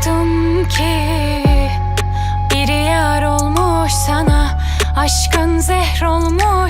Şaşırdım ki. Bir yar olmuş sana Aşkın zehr olmuş.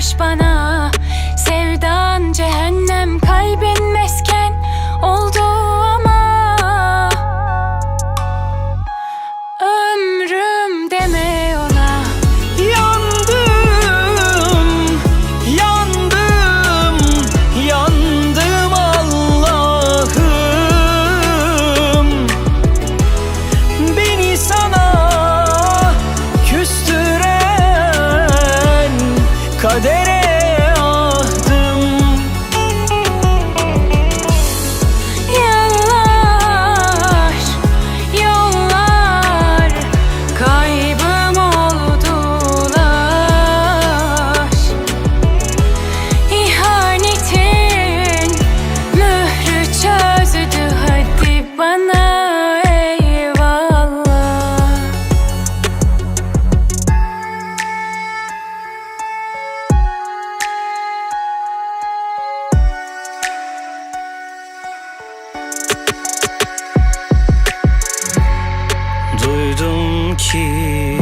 Ki.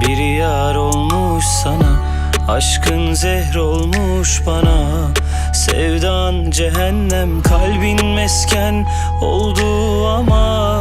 Bir yar olmuş sana Aşkın zehr olmuş bana. Sevdan cehennem kalbin mesken oldu ama